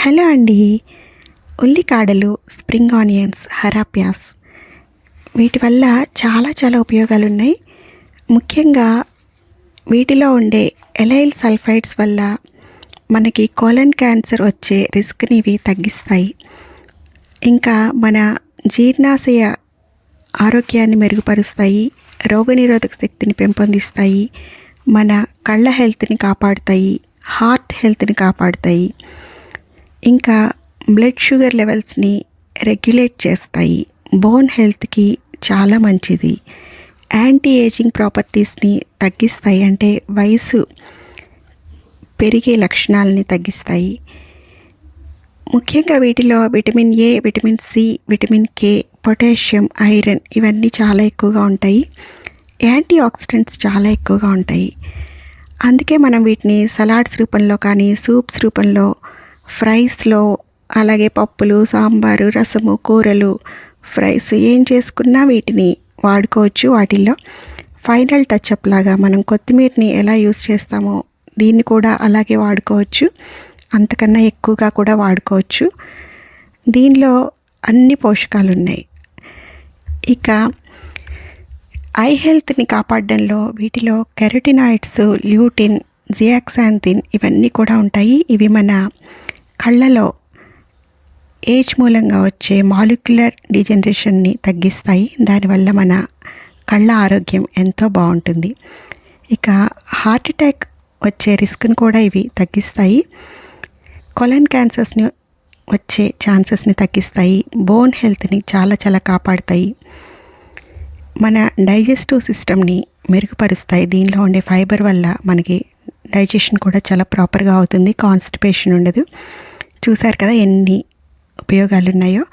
Hello అండి. ఉల్లికాడలు spring onions హరాప్యాస్ వీటి వల్ల చాలా చాలా ఉపయోగాలు ఉన్నాయి ముఖ్యంగా వీటిలో ఉండే ఎలైల్ సల్ఫైడ్స్ వల్ల మనకి కోలన్ క్యాన్సర్ వచ్చే రిస్క్ని ఇవి తగ్గిస్తాయి. ఇంకా మన జీర్ణాశయ ఆరోగ్యాన్ని మెరుగుపరుస్తాయి రోగనిరోధక శక్తిని పెంపొందిస్తాయి మన కళ్ళ హెల్త్ని కాపాడుతాయి హార్ట్ హెల్త్ని కాపాడుతాయి. ఇంకా బ్లడ్ షుగర్ లెవెల్స్ని రెగ్యులేట్ చేస్తాయి. బోన్ హెల్త్కి చాలా మంచిది. యాంటీ ఏజింగ్ ప్రాపర్టీస్ని తగ్గిస్తాయి అంటే వయసు పెరిగే లక్షణాలని తగ్గిస్తాయి. ముఖ్యంగా వీటిలో vitamin A vitamin C vitamin K potassium iron ఇవన్నీ చాలా ఎక్కువగా ఉంటాయి. యాంటీ ఆక్సిడెంట్స్ చాలా ఎక్కువగా ఉంటాయి. అందుకే మనం వీటిని సలాడ్స్ రూపంలో కానీ సూప్స్ రూపంలో ఫ్రైస్లో అలాగే పప్పులు సాంబారు రసము కూరలు. ఫ్రైస్ ఏం చేసుకున్నా వీటిని వాడుకోవచ్చు. వాటిల్లో ఫైనల్ టచ్అప్ లాగా మనం కొత్తిమీరని ఎలా యూస్ చేస్తామో దీన్ని కూడా అలాగే వాడుకోవచ్చు. అంతకన్నా ఎక్కువగా కూడా వాడుకోవచ్చు. దీనిలో అన్ని పోషకాలు ఉన్నాయి ఇక ఐ హెల్త్ని కాపాడడంలో వీటిలో కెరటినాయిడ్స్ ల్యూటిన్ జియాక్సాంతిన్ ఇవన్నీ కూడా ఉంటాయి. ఇవి మన కళ్ళలో ఏజ్ మూలంగా వచ్చే మాలిక్యులర్ డిజనరేషన్ని తగ్గిస్తాయి. దానివల్ల మన కళ్ళ ఆరోగ్యం ఎంతో బాగుంటుంది. ఇక హార్ట్ అటాక్ వచ్చే రిస్క్ని కూడా ఇవి తగ్గిస్తాయి. కొలన్ క్యాన్సర్స్ని వచ్చే ఛాన్సెస్ని తగ్గిస్తాయి. బోన్ హెల్త్ని చాలా చాలా కాపాడుతాయి. మన డైజెస్టివ్ సిస్టమ్ని మెరుగుపరుస్తాయి. దీనిలో ఉండే ఫైబర్ వల్ల మనకి డైజెషన్ కూడా చాలా ప్రాపర్గా అవుతుంది కాన్స్టిపేషన్ ఉండదు. చూశారు కదా ఎన్ని ఉపయోగాలు ఉన్నాయో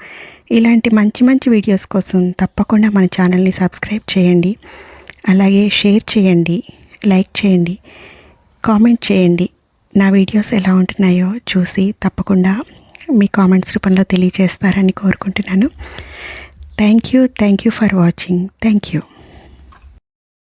ఇలాంటి మంచి మంచి వీడియోస్ కోసం తప్పకుండా మన ఛానల్ని సబ్స్క్రైబ్ చేయండి. అలాగే షేర్ చేయండి లైక్ చేయండి కామెంట్ చేయండి. నా వీడియోస్ ఎలా ఉంటున్నాయో చూసి తప్పకుండా మీ కామెంట్స్ రూపంలో తెలియజేస్తారని కోరుకుంటున్నాను. Thank you thank you for watching. Thank you.